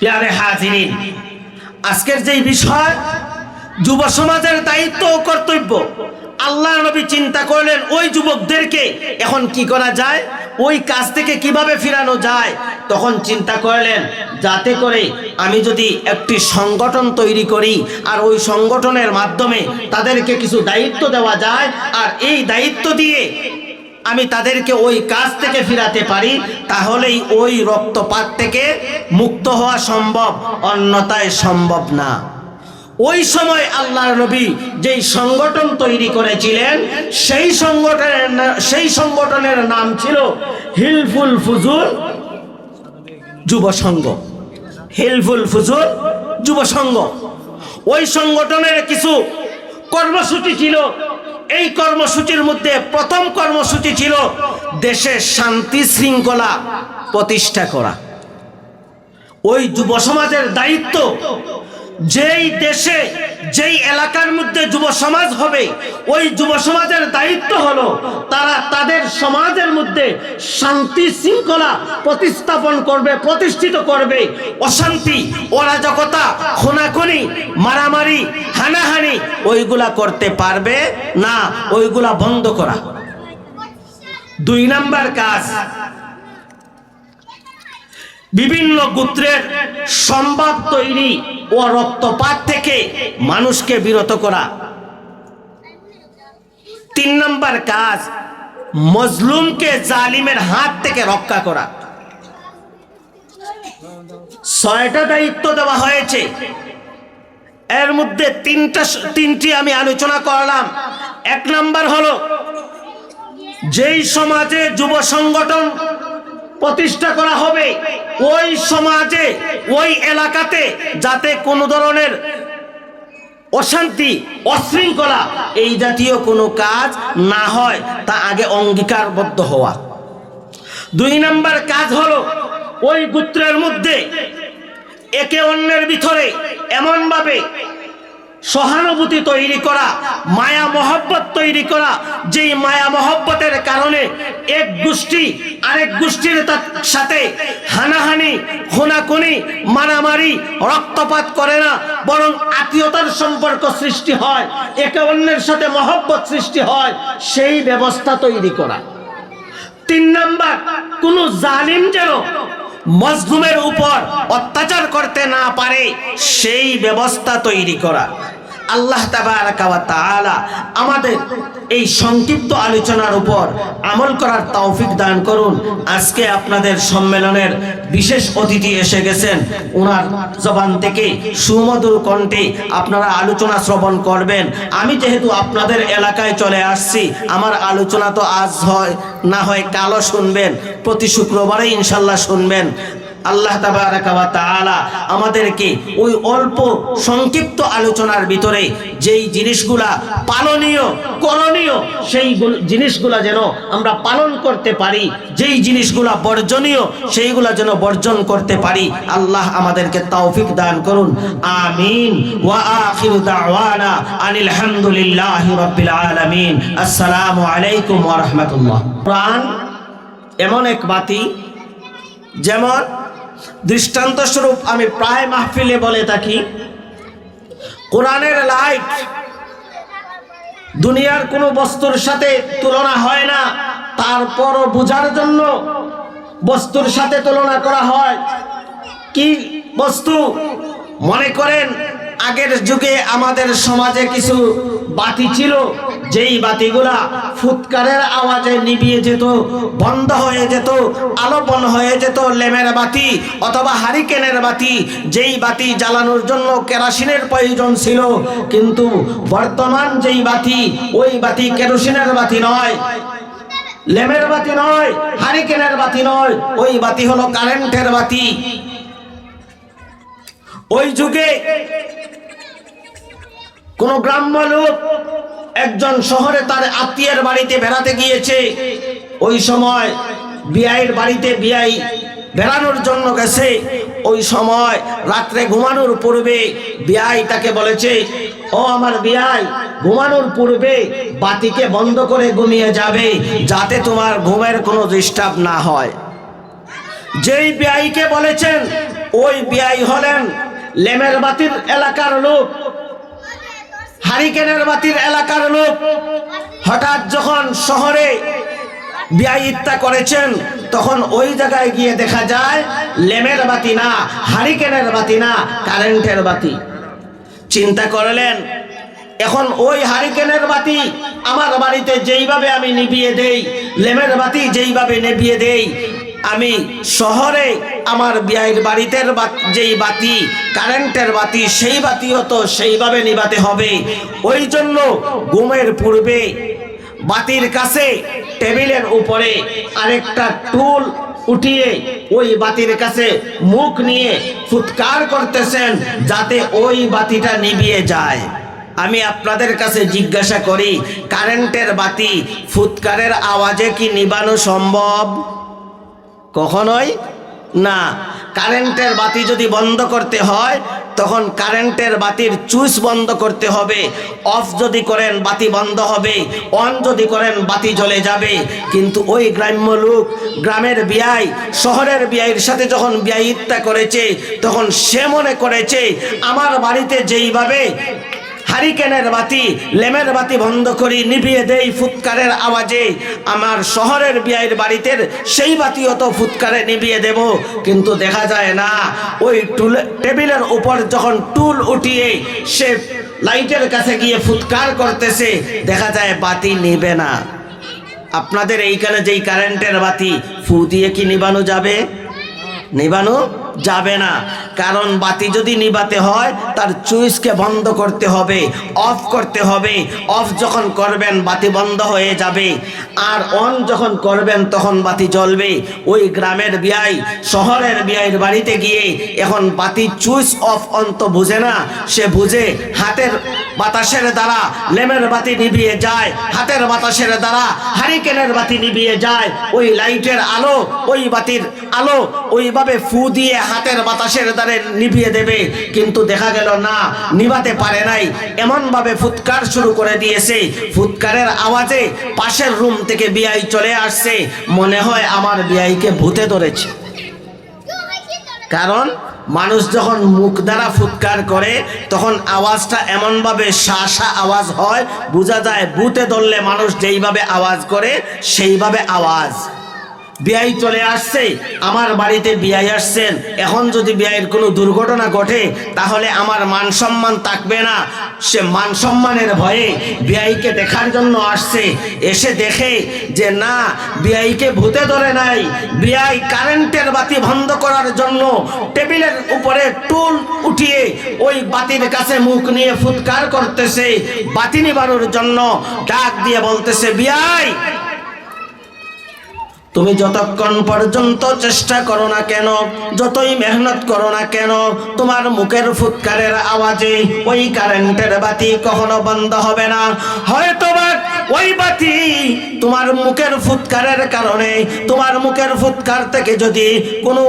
প্যারে হাজিরিন, আজকের যেই বিষয়, যুব সমাজের দায়িত্ব ও কর্তব্য। আল্লাহ নবী চিন্তা করলেন ওই যুবকদেরকে এখন কি করা যায়, ওই কাজ থেকে কীভাবে ফিরানো যায়? তখন চিন্তা করলেন, যাতে করে আমি যদি একটি সংগঠন তৈরি করি আর ওই সংগঠনের মাধ্যমে তাদেরকে কিছু দায়িত্ব দেওয়া যায়, আর এই দায়িত্ব দিয়ে আমি তাদেরকে ওই কাজ থেকে ফিরাতে পারি, তাহলেই ওই রক্তপাত থেকে মুক্ত হওয়া সম্ভব, অন্যতায় সম্ভব না। ওই সময় আল্লাহর নবী যেই সংগঠন তৈরি করেছিলেন, সেই সংগঠনের সেই সংগঠনের নাম ছিল হিলফুল ফুজুল যুব সংঘ। হিলফুল ফুজুল যুব সংঘ। ওই সংগঠনের কিছু কর্মসূচি ছিল এই কর্মসূচির মধ্যে প্রথম কর্মসূচি ছিল দেশে শান্তি শৃঙ্খলা প্রতিষ্ঠা করা। ওই যুব সমাজের দায়িত্ব যেই দেশে, যেই এলাকার মধ্যে যুব সমাজ হবে, ওই যুব সমাজের দায়িত্ব হলো তারা তাদের সমাজের মধ্যে শান্তি শৃঙ্খলা প্রতিস্থাপন করবে, প্রতিষ্ঠিত করবে। অশান্তি, অরাজকতা, খোনাখনি, মারামারি, হানাহানি, ওইগুলা করতে পারবে না, ওইগুলা বন্ধ করা। দুই নাম্বার কাজ বিভিন্ন গোত্রের সম্বাদ তৈরি ও রক্তপাত থেকে মানুষকে বিরত করা। তিন নম্বর কাজ, মজলুমকে জালিমের হাত থেকে রক্ষা করা। ছয়টা দায়িত্ব দেওয়া হয়েছে। এর মধ্যে তিনটা তিনটি আমি আলোচনা করলাম। এক নাম্বার হলো, যেই সমাজে যুব সংগঠন প্রতিষ্ঠা করা হবে ওই সমাজে, ওই এলাকাতে যাতে কোনো ধরনের অশান্তি, অশৃঙ্খলা এই জাতীয় কোনো কাজ না হয় তা আগে অঙ্গীকারবদ্ধ হওয়া। দুই নাম্বার কাজ হলো ওই গোত্রের মধ্যে একে অন্যের ভিতরে এমনভাবে সহানুভূতি তৈরি করা, মায়া মহব্বত তৈরি করা, যেই মায়া মহব্বতের কারণে এক গোষ্ঠী আরেক গোষ্ঠীর সাথে হানাহানি, খুনাখুনি, মারামারি, রক্তপাত করে না, বরং আত্মীয়তার সম্পর্ক সৃষ্টি হয়, একে অন্যের সাথে মহব্বত সৃষ্টি হয়, সেই ব্যবস্থা তৈরি করা। তিন নাম্বার, কোন জালিম যেন মজলুমের উপর অত্যাচার করতে না পারে, সেই ব্যবস্থা তৈরি করা। আল্লাহ আমাদের এই সংক্ষিপ্ত আলোচনার উপর আমল করার তৌফিক দান করুন। আজকে আপনাদের সম্মেলনের বিশেষ অতিথি এসে গেছেন। ওনার জবান থেকে সুমধুর কণ্ঠে আপনারা আলোচনা শ্রবণ করবেন। আমি যেহেতু আপনাদের এলাকায় চলে আসছি, আমার আলোচনা তো আজ হয়, না হয় কালও শুনবেন। প্রতি শুক্রবারে ইনশাল্লাহ শুনবেন। আল্লাহ আমাদেরকে ওই অল্প সংক্ষিপ্ত আলোচনার ভিতরে যেই জিনিসগুলা পালনীয়, করণীয়, সেই জিনিসগুলা যেন আমরা পালন করতে পারি, যেই জিনিসগুলা বর্জনীয়, সেইগুলা যেন বর্জন করতে পারি, আল্লাহ আমাদেরকে তৌফিক দান করুন। আমিন। ওয়া আসসালামু আলাইকুম ওয়া রাহমাতুল্লাহ। এমন এক বাতি, যেমন দৃষ্টান্ত স্বরূপ আমি প্রায় মাহফিলে বলে থাকি, কোরআনের লাইট দুনিয়ার কোনো বস্তুর সাথে তুলনা হয় না, তারপরও বোঝার জন্য বস্তুর সাথে তুলনা করা হয়। কি বস্তু? মনে করেন, আগের যুগে আমাদের সমাজে কিছু বাতি ছিল যেই বাতিগুলা ফুৎকারের আওয়াজে নিভিয়ে যেত, বন্ধ হয়ে যেত আলো বন্ধ হয়ে যেত লেমের বাতি অথবা হারিকেনের বাতি, যেই বাতি জ্বালানোর জন্য কেরাসিনের প্রয়োজন ছিল। কিন্তু বর্তমান যেই বাতি, ওই বাতি কেরোসিনের বাতি নয়। লেমের বাতি নয়, হারিকেনের বাতি নয়, ওই বাতি হলো কারেন্টের বাতি। ওই যুগে কোন গ্রাম্য লোক একজন শহরে তার আত্মীয়ের বাড়িতে বেড়াতে গিয়েছে। ওই সময় বিআইয়ের বাড়িতে বিআই বেড়ানোর জন্য গেছে। ওই সময় রাত্রে ঘুমানোর পূর্বে বিআই তাকে বলেছে, ও আমার বিআই, ঘুমানোর পূর্বে বাতিকে বন্ধ করে ঘুমিয়ে যাবে যাতে তোমার ঘুমের কোনো ডিস্টার্ব না হয়। যেই বিআইকে বলেছেন, ওই বিআই হলেন লেমের বাতির এলাকার লোক। হারিকেনের বাতির এলাকার লোক হঠাৎ যখন শহরে বিয়াইত্তা করেছেন, তখন ওই জায়গায় গিয়ে দেখা যায়, লেমের বাতি না, হারিকেনের বাতি না, কারেন্টের বাতি। চিন্তা করলেন, এখন ওই হারিকেনের বাতি আমার বাড়িতে যেইভাবে আমি নিভিয়ে দেই, লেমের বাতি যেইভাবে নিভিয়ে দেই আমি শহরে আমার বিয়ের বাড়িতে যেই বাতি, কারেন্টের বাতি, সেই বাতিও তো সেইভাবে নিভাতে হবে। ওই জন্য ঘুমের পূর্বে বাতির কাছে টেবিলের উপরে আরেকটা টুল উঠিয়ে ওই বাতির কাছে মুখ নিয়ে ফুৎকার করতেছেন, যাতে ওই বাতিটা নিভিয়ে যায়। আমি আপনাদের কাছে জিজ্ঞাসা করি, কারেন্টের বাতি ফুৎকারের আওয়াজে কি নিবানো সম্ভব? কখনোই না। কারেন্টের বাতি যদি বন্ধ করতে হয়, তখন কারেন্টের বাতির চুইস বন্ধ করতে হবে। অফ যদি করেন, বাতি বন্ধ হবে। অন যদি করেন, বাতি জ্বলে যাবে। কিন্তু ওই গ্রাম্য লোক গ্রামের বিয়াই, শহরের বিয়াইয়ের সাথে যখন বিয়াইত্তা করেছে, তখন সে মনে করেছে, আমার বাড়িতে যেইভাবে হারিকেনের বাতি, লেমের বাতি বন্ধ করি, নিভিয়ে দেই ফুৎকারের আওয়াজে। আমার শহরের বিয়ের বাড়িতে সেই বাতিও তো ফুৎকারে নিভিয়ে দেব, কিন্তু দেখা যায় না। ওই টুল, টেবিলের উপর যখন টুল উঠিয়ে সে লাইটের কাছে গিয়ে ফুৎকার করতেছে, দেখা যায় বাতি নিবে না। আপনাদের এইখানে যেই কারেন্টের বাতি, ফু দিয়ে কি নিবানো যাবে? নিবানো যাবে না। কারণ বাতি যদি নিবাতে হয় তার চুইসকে বন্ধ করতে হবে, অফ করতে হবে। অফ যখন করবেন, বাতি বন্ধ হয়ে যাবে। আর অন যখন করবেন, তখন বাতি জ্বলবে। ওই গ্রামের বিয়াই, শহরের বিয়াইয়ের বাড়িতে গিয়ে এখন বাতি চুইস অফ অন তো বুঝে না, সে বুঝে হাতের বাতাসের দ্বারা লেমের বাতি নিভিয়ে যায়, হাতের বাতাসের দ্বারা হারিকেনের বাতি নিভিয়ে যায়। ওই লাইটের আলো, ওই বাতির আলো, ওইভাবে ফু দিয়ে হাতের বাতাসের দ্বারে নিভিয়ে দেবে। কিন্তু দেখা গেল না নিভাতে পারে নাই। এমন ভাবে ফুৎকার শুরু করে দিয়েছে। ফুৎকারের আওয়াজে পাশের রুম থেকে বিয়াই চলে আসছে। মনে হয় আমার বিয়াইকে ভূতে ধরেছে। কারণ মানুষ যখন মুখ দ্বারা ফুৎকার করে, তখন আওয়াজটা এমনভাবে শাসা আওয়াজ হয়, বোঝা যায় বুতে ধরলে মানুষ যেইভাবে আওয়াজ করে, সেইভাবে আওয়াজ। বিয়াই চলে আসছে, আমার বাড়িতে বিয়াই আসছেন। এখন যদি বিয়ের কোনো দুর্ঘটনা ঘটে, তাহলে আমার মান সম্মান থাকবে না। সে মান সম্মানের ভয়ে বিয়াইকে দেখার জন্য আসছে। এসে দেখে যে না বিয়াইকে ভূতে ধরে নাই। বিয়াই কারেন্টের বাতি বন্ধ করার জন্য টেবিলের উপরে টুল উঠিয়ে ওই বাতির কাছে মুখ নিয়ে ফুৎকার করতেছে। বাতি নিবানোর জন্য ডাক দিয়ে বলতেছে বিয়াই তুমি যতক্ষণ পর্যন্ত চেষ্টা করো না কেন, যতই মেহনত করো না কেন, তোমার মুখের ফুৎকারের আওয়াজে ওই কারেন্টের বাতি কখনো বন্ধ হবে না। হয়তো ওই বাতি তোমার মুখের ফুৎকারের কারণে, তোমার মুখের ফুৎকার থেকে যদি কোনো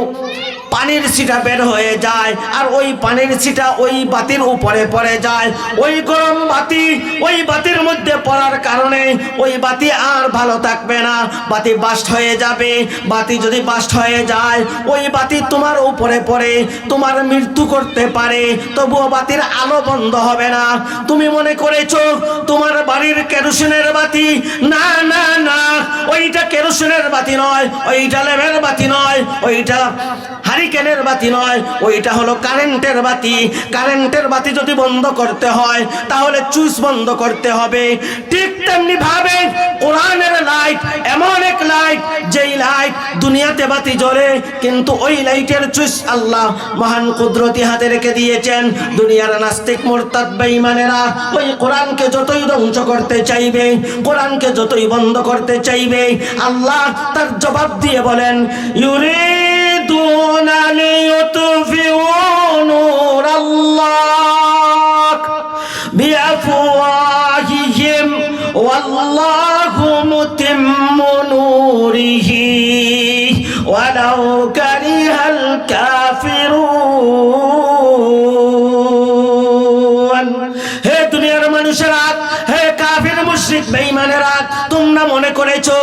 পানির ছিটা বের হয়ে যায় আর ওই পানির ছিটা ওই বাতির উপরে পড়ে যায়। ওই গরম বাতি ওই বাতির মধ্যে পড়ার কারণে ওই বাতি আর ভালো থাকবে না। বাতি বাস্ট হয়ে যাবে। বাতি যদি বাস্ট হয়ে যায়, ওই বাতি তোমার উপরে পড়ে, তোমার মৃত্যু করতে পারে। তবুও বাতির আলো বন্ধ হবে না। তুমি মনে করেছ, তোমার বাড়ির কেরোসিনের বাতি? না না না। ওইটা কেরোসিনের বাতি নয়, ওইটা লেবের বাতি নয়, ওইটা হারিকেনের বাতি নয়, ওইটা হলো কারেন্টের বাতি। কারেন্টের বাতি যদি বন্ধ করতে হয়, তাহলে চুইস বন্ধ করতে হবে। ঠিক তেমনি ভাবে কোরআনের লাইট এমন এক লাইট যেই লাইট দুনিয়াতে বাতি জ্বলে, কিন্তু ওই লাইটের চুইস আল্লাহ মহান কুদরতি হাতে রেখে দিয়েছেন। দুনিয়ার নাস্তিক, মোরতাদ, বেঈমানেরা ওই কোরআনকে যতই ধ্বংস করতে চাইবে, কোরআনকে যতই বন্ধ করতে চাইবে, আল্লাহ তার জবাব দিয়ে বলেন يريدون ليطفئوا نور الله بأفواههم والله متم نوره ولو كره الكافرون হে দুনিয়ার মানুষেরা হে কাফির মুশরিক বেঈমানেরা তোমরা মনে করেছো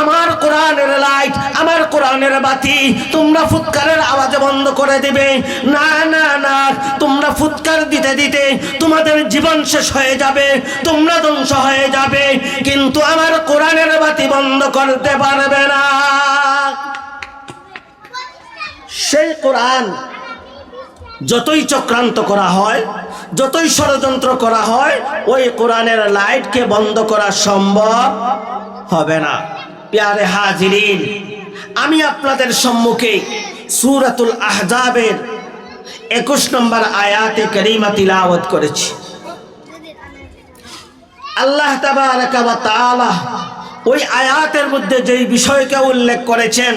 আমার কোরআনের লাইট আমার কোরআনের বাতি তোমরা ফুৎকারের আওয়াজে বন্ধ করে দিবে। না না না, তোমরা ফুৎকার দিতে দিতে তোমাদের জীবন শেষ হয়ে যাবে, তোমরা ধ্বংস হয়ে যাবে। কিন্তু আমার কোরআনের বাতি বন্ধ করতে পারবে না। সেই কোরআন যতই চক্রান্ত করা হয়, যতই ষড়যন্ত্র করা হয়, ওই কোরআনের লাইটকে বন্ধ করা সম্ভব হবে না। প্যারে হাজিরিন আমি আপনাদের সম্মুখে সুরাতুল আহজাবের একুশ নম্বর আয়াতে করিমা তিলাওয়াত করেছি। আল্লাহ তাআলা ওই আয়াতের মধ্যে যেই বিষয়কে উল্লেখ করেছেন,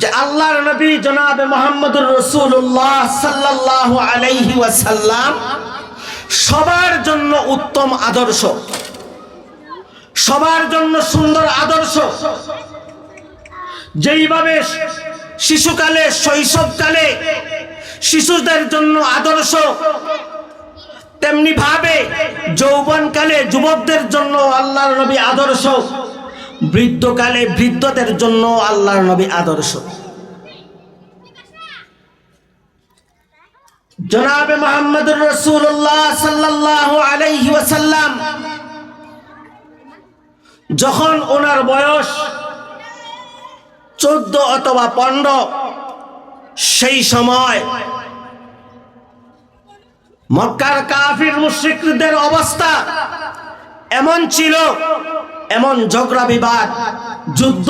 যে আল্লাহর নবী জনাবে মোহাম্মদুর রসুল্লাহ সাল্লাল্লাহু আলাইহি ওয়াসাল্লাম সবার জন্য উত্তম আদর্শ। সবার জন্য সুন্দর আদর্শ। যেইভাবে শিশুকালে, শৈশবকালে শিশুদের জন্য আদর্শ তেমনি ভাবে যৌবনকালে যুবকদের জন্য আল্লাহর নবী আদর্শ, বৃদ্ধকালে বৃদ্ধদের জন্য আল্লাহর নবী আদর্শ। জনাবে মোহাম্মদুর রসুল্লাহ সাল্লাল্লাহু আলাইহি ওয়াসাল্লাম যখন ওনার বয়স চোদ্দ অথবা পনেরো, সেই সময় মক্কার কাফির মুশ্রিকদের অবস্থা এমন ছিল, এমন ঝগড়া বিবাদ, যুদ্ধ,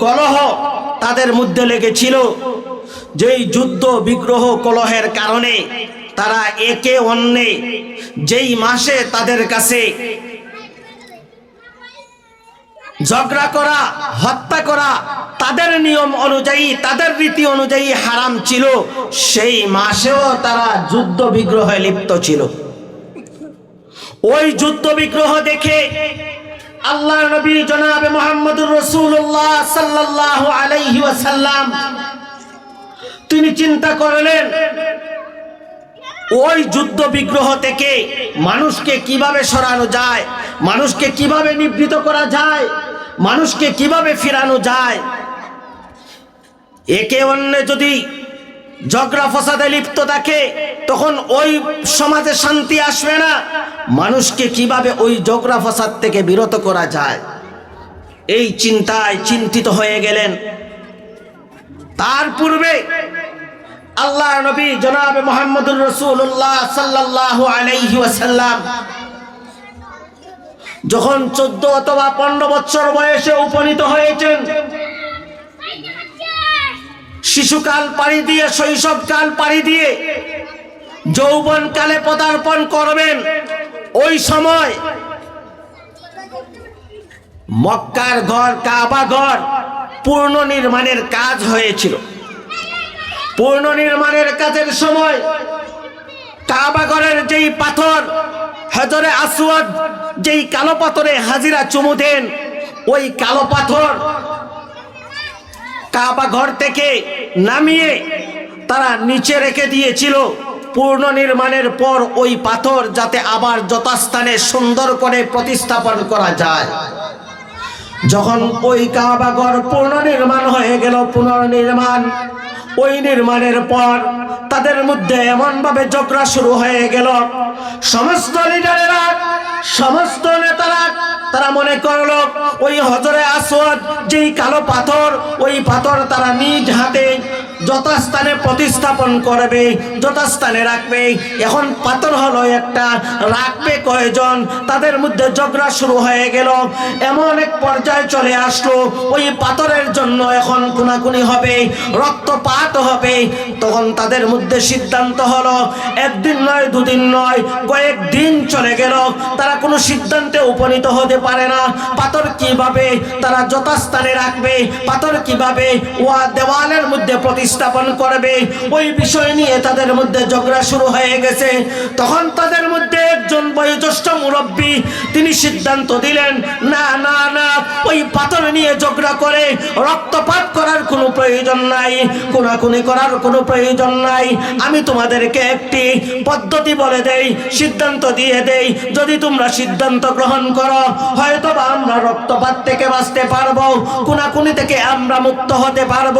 কলহ তাদের মধ্যে লেগেছিল, যেই যুদ্ধ, বিগ্রহ, কলহের কারণে তারা একে অন্যে যেই মাসে তাদের কাছে ঝগড়া করা, হত্যা করা, তাদের নিয়ম অনুযায়ী, তাদের রীতি অনুযায়ী হারাম ছিল। সেই মাসেও তারা যুদ্ধ বিগ্রহে লিপ্ত ছিল। ওই যুদ্ধ বিগ্রহ দেখে আল্লাহ নবী জনাবে মোহাম্মদুর রসুল্লাহ সাল্লাল্লাহু আলাইহি ওয়াসাল্লাম তিনি চিন্তা করলেন, ওই যুদ্ধ বিগ্রহ থেকে মানুষকে কীভাবে সরানো যায়, মানুষকে কীভাবে নিবৃত করা যায় মানুষকে কীভাবে ফিরানো যায়? একে অন্য যদি ঝগড়া ফসাদে লিপ্ত থাকে, তখন ওই সমাজে শান্তি আসবে না। মানুষকে কীভাবে ওই ঝগড়া ফসাদ থেকে বিরত করা যায়? এই চিন্তায় চিন্তিত হয়ে গেলেন। তার পূর্বে আল্লাহ নবী জনাবে মোহাম্মদুর রসুল্লাহ সাল্লাল্লাহু আলাইহি ওয়াসাল্লাম যখন চোদ্দ অথবা পনেরো বছর বয়সে উপনীত হয়েছেন, শিশুকাল পাড়ি দিয়ে, শৈশবকাল পাড়ি দিয়ে যৌবন কালে পদার্পণ করবেন, ওই সময় মক্কার ঘর, কাবা ঘর পূর্ণ নির্মাণের কাজ হয়েছিল। পূর্ণ নির্মাণের কাজের সময় কাবা ঘরের যেই পাথর হজরে আসওয়াদ, যেই কালো পাথরে হাজিরা চুমু দেন, ওই কালো পাথর কাবা ঘর থেকে নামিয়ে তারা নিচে রেখে দিয়েছিল। পূর্ণ নির্মাণের পর ওই পাথর যাতে আবার যথাস্থানে সুন্দর করে প্রতিস্থাপন করা যায়। যখন ওই কাবাগর পুনর্নির্মাণ হয়ে গেল, পুনর্নির্মাণ ওই নির্মাণের পর তাদের মধ্যে এমন ভাবে ঝগড়া শুরু হয়ে গেল। সমস্ত লিডারেরা, সমস্ত নেতারা, তারা মনে করল, ওই হজরে আসওয়াদ যেই কালো পাথর, ওই পাথর তারা নিজ হাতে যথাস্থানে প্রতিস্থাপন করবে, যথাস্থানে রাখবে। এখন পাথর হলো একটা, রাখবে কয়জন? তাদের মধ্যে ঝগড়া শুরু হয়ে গেল। এমন এক পর্যায়ে চলে আসলো। ওই পাথরের জন্য এখন কুনাকুনি হবে, রক্তপাত হবে। তখন তাদের মধ্যে সিদ্ধান্ত হলো, একদিন নয়, দুদিন নয় কয়েকদিন চলে গেল। তারা কোনো সিদ্ধান্তে উপনীত হতে পারে না। পাথর কীভাবে তারা যথাস্থানে রাখবে? পাথর কীভাবে? ওয়া দেওয়ালের মধ্যে প্রতিষ্ঠা প্রতিস্থাপন করবে। ওই বিষয় নিয়ে তাদের মধ্যে ঝগড়া শুরু হয়ে গেছে। তখন তাদের মধ্যে একজন বয়োজ্যেষ্ঠ মুরব্বী, তিনি সিদ্ধান্ত দিলেন, না না না, ওই পাথর নিয়ে ঝগড়া করে রক্তপাত করার কোনো প্রয়োজন নাই কোনাকুনি করার কোনো প্রয়োজন নাই। আমি তোমাদেরকে একটি পদ্ধতি বলে দেই, সিদ্ধান্ত দিয়ে দেই। যদি তোমরা সিদ্ধান্ত গ্রহণ করো হয়তো বা আমরা রক্তপাত থেকে বাঁচতে পারব কোনাকুনি থেকে আমরা মুক্ত হতে পারব।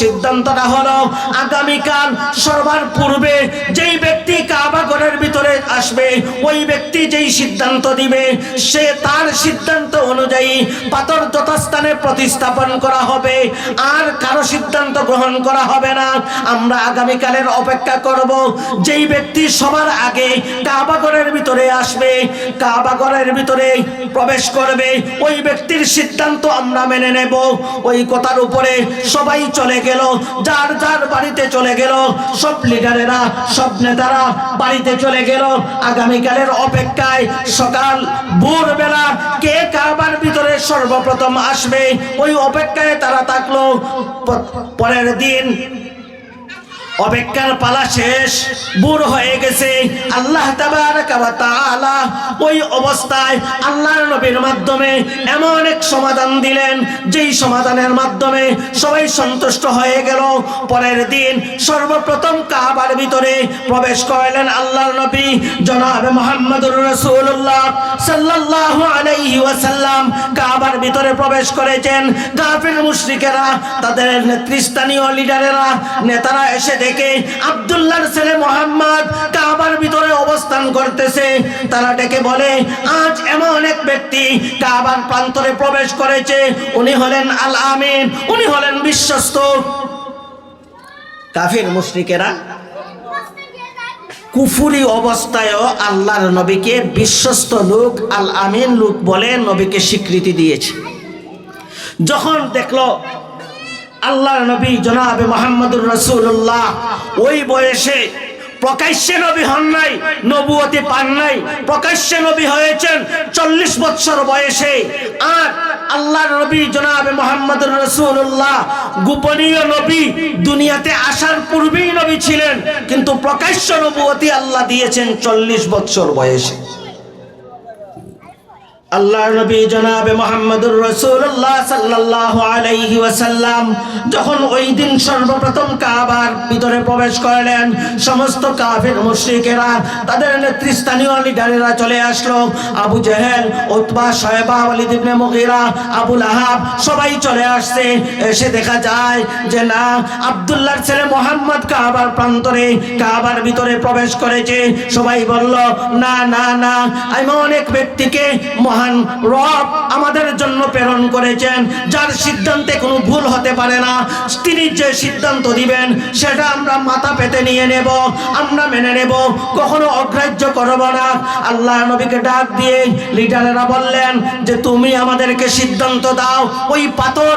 সিদ্ধান্তটা হলো আগামীকাল সবার পূর্বে যেই ব্যক্তি কাবা ঘরের ভিতরে আসবে, ওই ব্যক্তি যেই সিদ্ধান্ত দিবে, সে তার সিদ্ধান্ত অনুযায়ী পাথর যথাস্থানে প্রতিস্থাপন করা হবে। আর কারও সিদ্ধান্ত গ্রহণ করা হবে না। আমরা আগামীকালের অপেক্ষা করব। যেই ব্যক্তি সবার আগে কাবাগরের ভিতরে আসবে কাবাগরের ভিতরে প্রবেশ করবে, ওই ব্যক্তির সিদ্ধান্ত আমরা মেনে নেব। ওই কথার উপরে সবাই চলে গেল। যার যার বাড়িতে চলে গেল, সব লিডারেরা, সব নেতারা বাড়িতে চলে গেল। আগামীকালের অপেক্ষায় সকাল, ভোরবেলা কে কাবার ভিতরে সর্বপ্রথম আসবে, ওই অপেক্ষায় তারা থাকল। পরের দিন অপেক্ষার পালা শেষ বুর হয়ে গেছে। আল্লাহ ওই অবস্থায় আল্লাহর নবীর মাধ্যমে এমন এক সমাধান দিলেন, যেই সমাধানের মাধ্যমে সবাই সন্তুষ্ট হয়ে গেল। পরের দিন সর্বপ্রথম কাবার ভিতরে প্রবেশ করলেন আল্লাহর নবী, জনাবে মুহাম্মদুর রাসূলুল্লাহ সাল্লাল্লাহু আলাইহি ওয়াসাল্লাম। কাবার ভিতরে প্রবেশ করেছেন। কাফির মুশরিকেরা, তাদের নেতৃস্থানীয় লিডারেরা, নেতারা এসে দেখে আব্দুল্লাহর ছেলে মোহাম্মদ কাবার ভিতরে অবস্থান করতেছে। তারা ডেকে বলে, আজ এমন এক ব্যক্তি কাবার প্রান্তরে প্রবেশ করেছে। উনি হলেন আল আমিন, উনি হলেন বিশ্বস্ত। কাফির মুশরিকেরা কুফুরি অবস্থায়ও আল্লাহর নবীকে বিশ্বস্ত লোক, আল আমিন লোক বলে নবীকে স্বীকৃতি দিয়েছে। যখন দেখল আল্লাহর নবী জনাবে মোহাম্মদুর রসুল্লাহ ওই বয়সে প্রকাশ্যে নবী হন নাই, নবুয়তি পান নাই, প্রকাশ্যে নবী হয়েছেন চল্লিশ বৎসর বয়সে। আর আল্লাহর নবী জনাবে মোহাম্মদুর রসুল্লাহ গোপনীয় নবী দুনিয়াতে আসার পূর্বেই নবী ছিলেন, কিন্তু প্রকাশ্য নবুয়তি আল্লাহ দিয়েছেন চল্লিশ বৎসর বয়সে। আল্লাহ নবী জনাবে মোহাম্মদুর রসুল্লাহ সাল্লাল্লাহু আলাইহি ওয়াসাল্লাম যখন ওই দিন সর্বপ্রথম কাবার ভিতরে প্রবেশ করলেন, সমস্ত কাফির মুশরিকেরা, তাদের নেতৃস্থানীয় লিডারেরা চলে আসলো। Abu Jahl, Utba, Shaiba, Walid ibn Mughira Abu Lahab সবাই চলে আসছে। এসে দেখা যায় যে না, আব্দুল্লাহর ছেলে মোহাম্মদ কাবার প্রান্তরে, কাবার ভিতরে প্রবেশ করেছে। সবাই বলল, না না না, আমি অনেক ব্যক্তিকে মহান রব আমাদের জন্য প্রেরণ করেছেন, যার সিদ্ধান্তে কোনো ভুল হতে পারে না। তিনি যে সিদ্ধান্ত দিবেন, সেটা আমরা মাথা পেতে নিয়ে নেব, আমরা মেনে নেব, কখনো অগ্রাহ্য করব না। আল্লাহ নবীকে ডাক দিয়ে লিডারেরা বললেন যে, তুমি আমাদেরকে সিদ্ধান্ত দাও, ওই পাথর,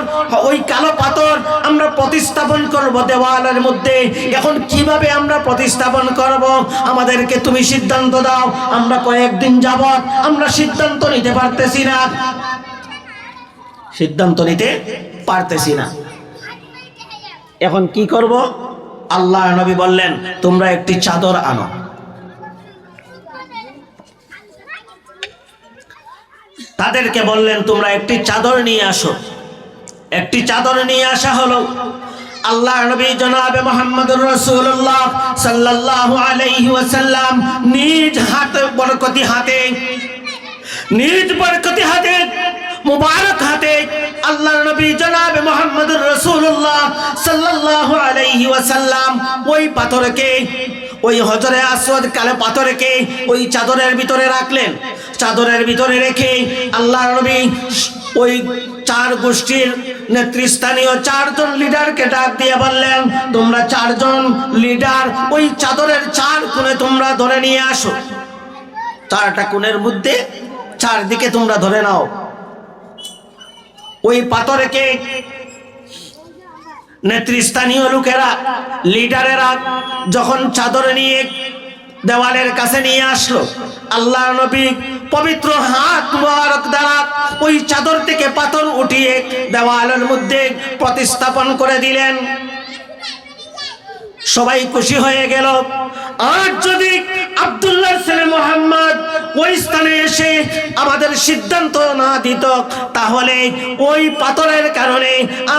ওই কালো পাথর আমরা প্রতিস্থাপন করব দেওয়ালের মধ্যে। এখন কীভাবে আমরা প্রতিস্থাপন করব? আমাদেরকে তুমি সিদ্ধান্ত দাও, আমরা কয়েকদিন যাবত আমরা সিদ্ধান্ত নিতে পারতেছি না। সিদ্ধান্ত নিতে পারতেছি না। এখন কি করব? আল্লাহ নবী বললেন, তোমরা একটি চাদর আনো। তাদেরকে বললেন, তোমরা একটি চাদর নিয়ে আসো। একটি চাদর নিয়ে আসা হলো। আল্লাহ নবী জনাবে মোহাম্মদুর রাসূলুল্লাহ সাল্লাল্লাহু আলাইহি ওয়াসাল্লাম নিজ হাতে, বরকতি হাতে নিজ বরকতি হাতে, মুবারক হাতে আল্লাহ নবী জনাবে মোহাম্মদুর রাসূলুল্লাহ সাল্লাল্লাহু আলাইহি ওয়াসাল্লাম। ওই পাথরকে, ওই হজরে আসওয়াদ কালে পাথরকে ওই চাদরের ভিতরে রাখলেন। চাদরের ভিতরে রেখে আল্লাহ নবী ওই চার গোষ্ঠীর নেতৃস্থানীয় চারজন লিডারকে ডাক দিয়ে বললেন, তোমরা চারজন লিডার ওই চাদরের চার কোণে তোমরা ধরে নিয়ে আসো। চারটা কোণের মধ্যে চারদিকে তোমরা ধরে নাও। ওই পাথরকে নেতৃস্থানীয় লোকেরা, লিডারেরা যখন চাদর নিয়ে দেওয়ালের কাছে নিয়ে আসলো, আল্লাহ নবী পবিত্র হাত মুবারক দ্বারা ওই চাদর থেকে পাথর উঠিয়ে দেওয়ালের মধ্যে প্রতিস্থাপন করে দিলেন। সবাই খুশি হয়ে গেল। আর যদি আব্দুল্লাহ ছেলে মোহাম্মদ ওই স্থানে এসে আমাদের সিদ্ধান্ত না দিত, তাহলে ওই পাথরের কারণে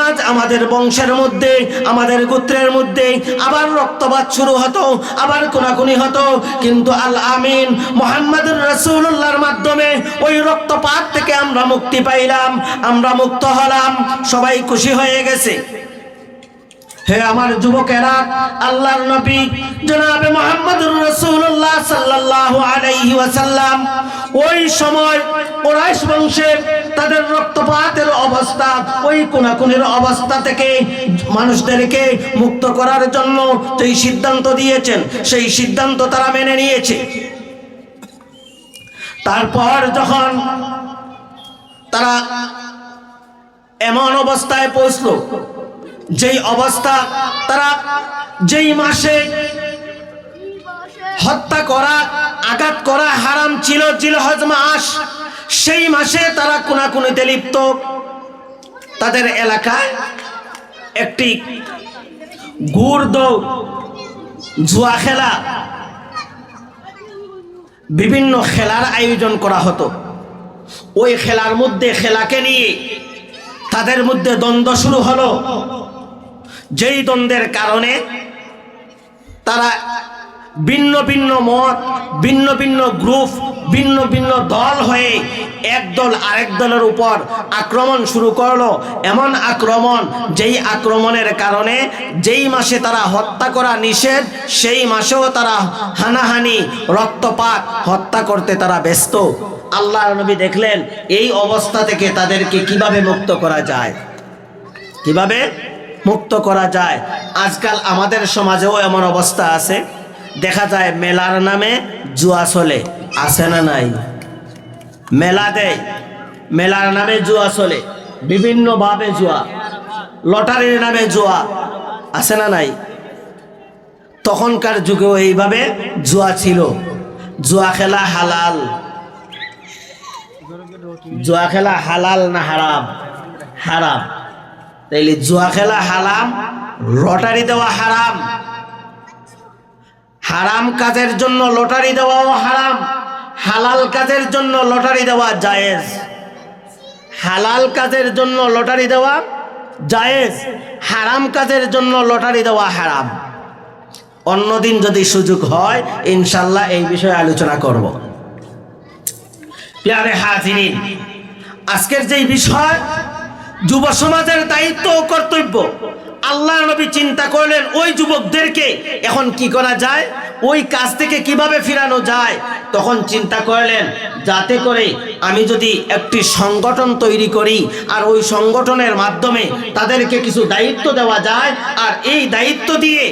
আজ আমাদের বংশের মধ্যে, আমাদের গোত্রের মধ্যে আবার রক্তপাত শুরু হতো, আবার কোনাকুনি হতো। কিন্তু আল আমিন মোহাম্মদুর রসুল্লাহর মাধ্যমে ওই রক্তপাত থেকে আমরা মুক্তি পাইলাম, আমরা মুক্ত হলাম, সবাই খুশি হয়ে গেছে। হে আমার যুবকেরা, আল্লাহর নবী জনাবে মুহাম্মদুর রাসূলুল্লাহ সাল্লাল্লাহু আলাইহি ওয়াসাল্লাম, ওই সময় কুরাইশ বংশের তাদের রক্তপাতের অবস্থা, ওই কোনাকুনির অবস্থা থেকে মানুষদেরকে মুক্ত করার জন্য যেই সিদ্ধান্ত দিয়েছেন, সেই সিদ্ধান্ত তারা মেনে নিয়েছে। তারপর যখন তারা এমন অবস্থায় পৌঁছলো যেই অবস্থা তারা যেই মাসে হত্যা করা, আঘাত করা হারাম ছিল, জিলহজ মাস, সেই মাসে তারা কোনাকুনিতে লিপ্ত। তাদের এলাকায় একটি গুড় দৌড় জুয়া খেলা, বিভিন্ন খেলার আয়োজন করা হতো। ওই খেলার মধ্যে খেলাকে নিয়ে তাদের মধ্যে দ্বন্দ্ব শুরু হলো। যেই দ্বন্দ্বের কারণে তারা ভিন্ন ভিন্ন মত, ভিন্ন ভিন্ন গ্রুপ, ভিন্ন ভিন্ন দল হয়ে এক দল আরেক দলের উপর আক্রমণ শুরু করল। এমন আক্রমণ, যেই আক্রমণের কারণে যেই মাসে তারা হত্যা করা নিষেধ, সেই মাসেও তারা হানাহানি, রক্তপাত হত্যা করতে তারা ব্যস্ত। আল্লাহ নবী দেখলেন, এই অবস্থা থেকে তাদেরকে কীভাবে মুক্ত করা যায়? কীভাবে? মুক্ত করা যায়। আজকাল আমাদের সমাজেও এমন অবস্থা আছে। দেখা যায় মেলার নামে জুয়া চলে। আছে না নাই? মেলা দেয়। মেলার নামে জুয়া চলে। বিভিন্নভাবে জুয়া। লটারির নামে জুয়া। আছে না নাই? তখনকার যুগেও এইভাবে জুয়া ছিল। জুয়া খেলা হালাল। জুয়া খেলা হালাল না হারাম? হারাম। তাইলে জুয়া খেলা হারাম লটারি দেওয়া হারাম। হারাম কাজের জন্য লটারি দেওয়াও হারাম, হালাল কাজের জন্য লটারি দেওয়া জায়েজ। হালাল কাজের জন্য লটারি দেওয়া জায়েজ, হারাম কাজের জন্য লটারি দেওয়া হারাম। অন্যদিন যদি সুযোগ হয়, ইনশাল্লাহ এই বিষয়ে আলোচনা করব। প্যারে হাজিরিন, আজকের যেই বিষয় যুব সমাজের দায়িত্ব ও কর্তব্য। আল্লাহ নবী চিন্তা করলেন, ওই যুবকদেরকে এখন কি করা যায়? ওই কাজ থেকে কীভাবে ফিরানো যায়? তখন চিন্তা করলেন, যাতে করে আমি যদি একটি সংগঠন তৈরি করি আর ওই সংগঠনের মাধ্যমে তাদেরকে কিছু দায়িত্ব দেওয়া যায়, আর এই দায়িত্ব দিয়ে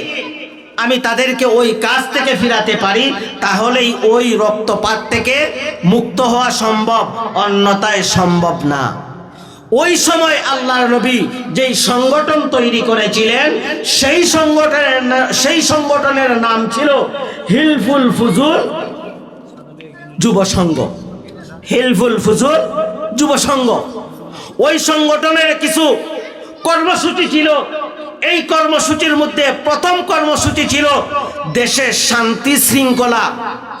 আমি তাদেরকে ওই কাজ থেকে ফিরাতে পারি, তাহলেই ওই রক্তপাত থেকে মুক্ত হওয়া সম্ভব অন্যতায় সম্ভব না। ওই সময় আল্লাহ নবী যেই সংগঠন তৈরি করেছিলেন, সেই সংগঠনের সেই সংগঠনের নাম ছিল হিলফুল ফুজুল যুব সংঘ। হিলফুল ফুজুল যুব সংঘ। ওই সংগঠনের কিছু কর্মসূচি ছিল। এই কর্মসূচির মধ্যে প্রথম কর্মসূচি ছিল দেশের শান্তি শৃঙ্খলা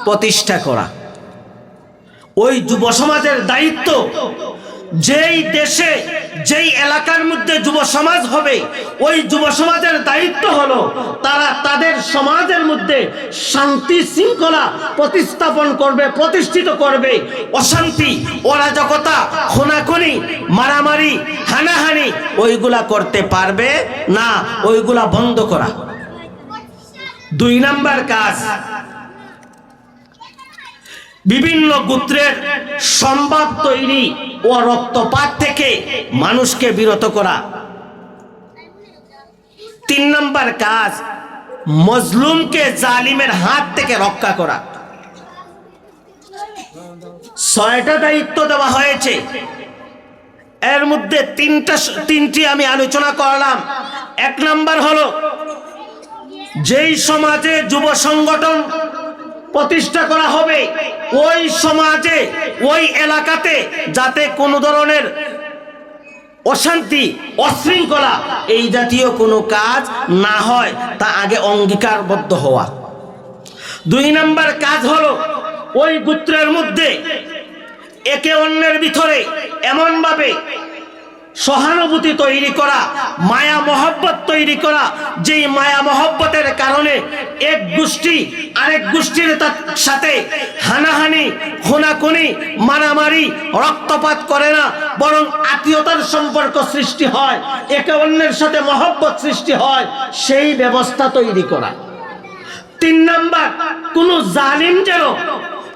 প্রতিষ্ঠা করা। ওই যুব সমাজের দায়িত্ব যেই দেশে, যেই এলাকার মধ্যে যুব সমাজ হবে, ওই যুব সমাজের দায়িত্ব হলো তারা তাদের সমাজের মধ্যে শান্তি শৃঙ্খলা প্রতিস্থাপন করবে, প্রতিষ্ঠিত করবে। অশান্তি, অরাজকতা, খোনাখুনি, মারামারি, হানাহানি, ওইগুলা করতে পারবে না, ওইগুলা বন্ধ করা। দুই নাম্বার কাজ বিভিন্ন গোত্রের সম্বাদ তৈরি ও রক্তপাত থেকে মানুষকে বিরত করা। তিন নম্বর কাজ, মজলুমকে জালিমের হাত থেকে রক্ষা করা। ছয়টা দায়িত্ব দেওয়া হয়েছে। এর মধ্যে তিনটা তিনটি আমি আলোচনা করলাম। এক নাম্বার হলো, যেই সমাজে যুব সংগঠন প্রতিষ্ঠা করা হবে ওই সমাজে, ওই এলাকাতে যাতে কোনো ধরনের অশান্তি, অশৃঙ্খলা এই জাতীয় কোনো কাজ না হয়, তা আগে অঙ্গীকারবদ্ধ হওয়া। দুই নাম্বার কাজ হলো ওই গোত্রের মধ্যে একে অন্যের ভিতরে এমনভাবে সহানুভূতি তৈরি করা, মায়া মহব্বত তৈরি করা, যেই মায়া মহব্বতের কারণে এক গোষ্ঠী আরেক গোষ্ঠীর সাথে হানাহানি, খুনাখুনি, মারামারি, রক্তপাত করে না, বরং আত্মীয়তার সম্পর্ক সৃষ্টি হয়, একে অন্যের সাথে মহব্বত সৃষ্টি হয়, সেই ব্যবস্থা তৈরি করা। তিন নাম্বার, কোন জালিম যেন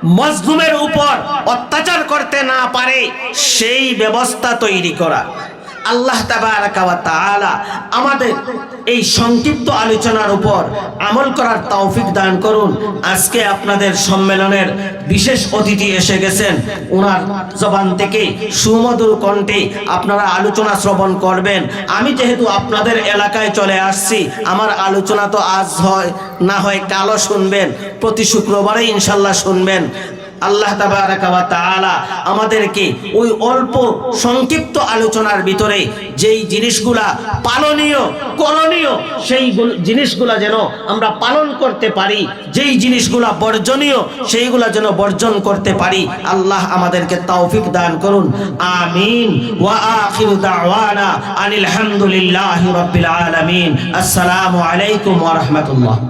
মজলুমের উপর অত্যাচার করতে না পারে সেই ব্যবস্থা তৈরি করা। আল্লাহ আমাদের এই সংক্ষিপ্ত আলোচনার উপর আমল করার তৌফিক দান করুন। আজকে আপনাদের সম্মেলনের বিশেষ অতিথি এসে গেছেন। ওনার জবান থেকে সুমধুর কণ্ঠে আপনারা আলোচনা শ্রবণ করবেন। আমি যেহেতু আপনাদের এলাকায় চলে আসছি, আমার আলোচনা তো আজ হয়, না হয় কালও শুনবেন। প্রতি শুক্রবারে ইনশাল্লাহ শুনবেন। আল্লাহ তাবারাকা আমাদেরকে ওই অল্প সংক্ষিপ্ত আলোচনার ভিতরে যেই জিনিসগুলা পালনীয়, করণীয়, সেই জিনিসগুলা যেন আমরা পালন করতে পারি, যেই জিনিসগুলা বর্জনীয়, সেইগুলা যেন বর্জন করতে পারি, আল্লাহ আমাদেরকে তৌফিক দান করুন। আমিন। ওয়া আসসালামু আলাইকুম ওয়া